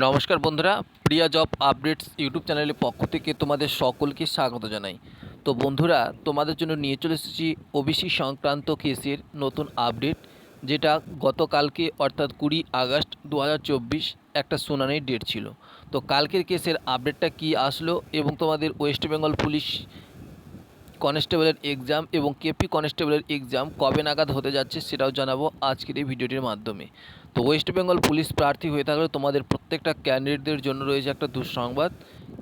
নমস্কার বন্ধুরা, প্রিয়া job updates YouTube চ্যানেলের পক্ষ থেকে তোমাদের সকলকে স্বাগত জানাই। তো বন্ধুরা, তোমাদের জন্য নিয়ে চলে এসেছি ওবিসি সংক্রান্ত কেসের নতুন আপডেট, যেটা গতকালকে অর্থাৎ কুড়ি আগস্ট দু হাজার চব্বিশ একটা শুনানির ডেট ছিল। তো কালকের কেসের আপডেটটা কি আসলো এবং তোমাদের ওয়েস্ট বেঙ্গল পুলিশ কনস্টেবলের এক্সাম এবং কেপি কনস্টেবলের এক্সাম কবে নাগাদ হতে যাচ্ছে সেটাও জানাব আজকের এই ভিডিওটির মাধ্যমে। তো ওয়েস্ট বেঙ্গল পুলিশ প্রার্থী হয়ে থাকলে তোমাদের প্রত্যেকটা ক্যান্ডিডেটদের জন্য রয়েছে একটা দুঃসংবাদ।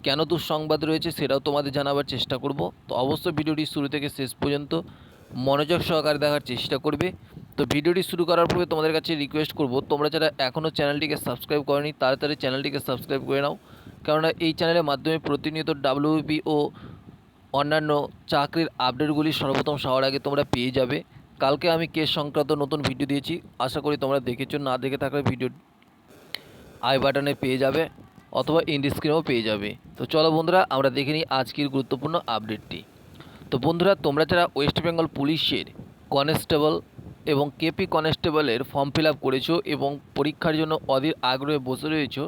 কেন দুঃসংবাদ রয়েছে সেটাও তোমাদের জানাবার চেষ্টা করব। তো অবশ্যই ভিডিওটি শুরু থেকে শেষ পর্যন্ত মনোযোগ সহকারে দেখার চেষ্টা করবে। তো ভিডিওটি শুরু করার পূর্বে তোমাদের কাছে রিকোয়েস্ট করব, তোমরা যারা এখনও চ্যানেলটিকে সাবস্ক্রাইব করনি, তাড়াতাড়ি চ্যানেলটিকে সাবস্ক্রাইব করে নাও। কেননা এই চ্যানেলের মাধ্যমে প্রতিনিয়ত ডাব্লিউবি ও অন্যান্য চাকরির আপডেটগুলি সর্বপ্রথম সবার আগে তোমরা পেয়ে যাবে। কালকে আমি কেস সংক্রান্ত নতুন ভিডিও দিয়েছি। আশা করি তোমরা দেখেছ, না দেখে থাকলে ভিডিও আই বাটনে পেয়ে যাবে অথবা ইন্ড স্ক্রিনেও পেয়ে যাবে। তো চলো বন্ধুরা, আমরা দেখে নিই আজকের গুরুত্বপূর্ণ আপডেটটি তো বন্ধুরা, তোমরা যারা ওয়েস্ট বেঙ্গল পুলিশের কনস্টেবল এবং কেপি কনস্টেবলের ফর্ম ফিল আপ করেছ এবং পরীক্ষার জন্য অধীর আগ্রহে বসে রয়েছো,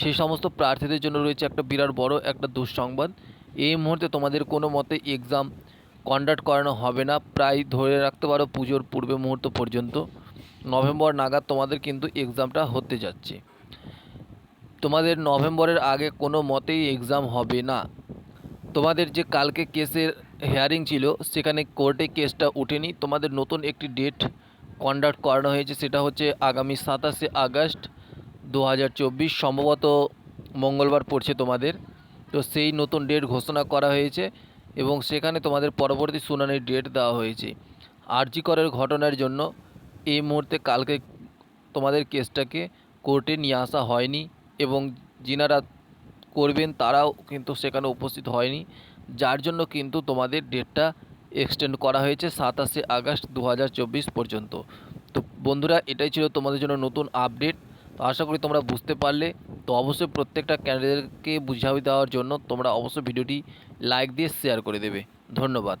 সেই সমস্ত প্রার্থীদের জন্য রয়েছে একটা বিরাট বড় একটা দুঃসংবাদ। এই মুহূর্তে তোমাদের কোনো মতে এক্সাম কন্ডাক্ট করানো হবে না। প্রায় ধরে রাখতে পারো পুজোর পূর্বে মুহূর্ত পর্যন্ত। নভেম্বর নাগাদ তোমাদের কিন্তু এক্সামটা হতে যাচ্ছে। তোমাদের নভেম্বরের আগে কোনো মতেই এক্সাম হবে না। তোমাদের যে কালকে কেসের হেয়ারিং ছিল, সেখানে কোর্টে কেসটা ওঠেনি। তোমাদের নতুন একটি ডেট কন্ডাক্ট করানো হয়েছে, সেটা হচ্ছে আগামী সাতাশে আগস্ট দু হাজার চব্বিশ। সম্ভবত মঙ্গলবার পড়ছে তোমাদের। তো সেই নতুন ডেট ঘোষণা করা হয়েছে এবং সেখানে তোমাদের পরবর্তী শুনানির ডেট দেওয়া হয়েছে। আরজি করের ঘটনার জন্য এই মুহূর্তে কালকে তোমাদের কেসটাকে কোর্টে নিয়ে আসা হয়নি এবং যিনারা করবেন তারাও কিন্তু সেখানে উপস্থিত হয়নি। যার জন্য কিন্তু তোমাদের ডেটটা এক্সটেন্ড করা হয়েছে সাতাশে আগস্ট দু হাজার চব্বিশ পর্যন্ত। তো বন্ধুরা, এটাই ছিল তোমাদের জন্য নতুন আপডেট তো আশা করি তোমরা বুঝতে পারলে। তো অবশ্যই প্রত্যেকটা ক্যান্ডিডেটকে বুঝাবি দেওয়ার জন্য তোমরা অবশ্যই ভিডিওটি লাইক দিয়ে শেয়ার করে দেবে। ধন্যবাদ।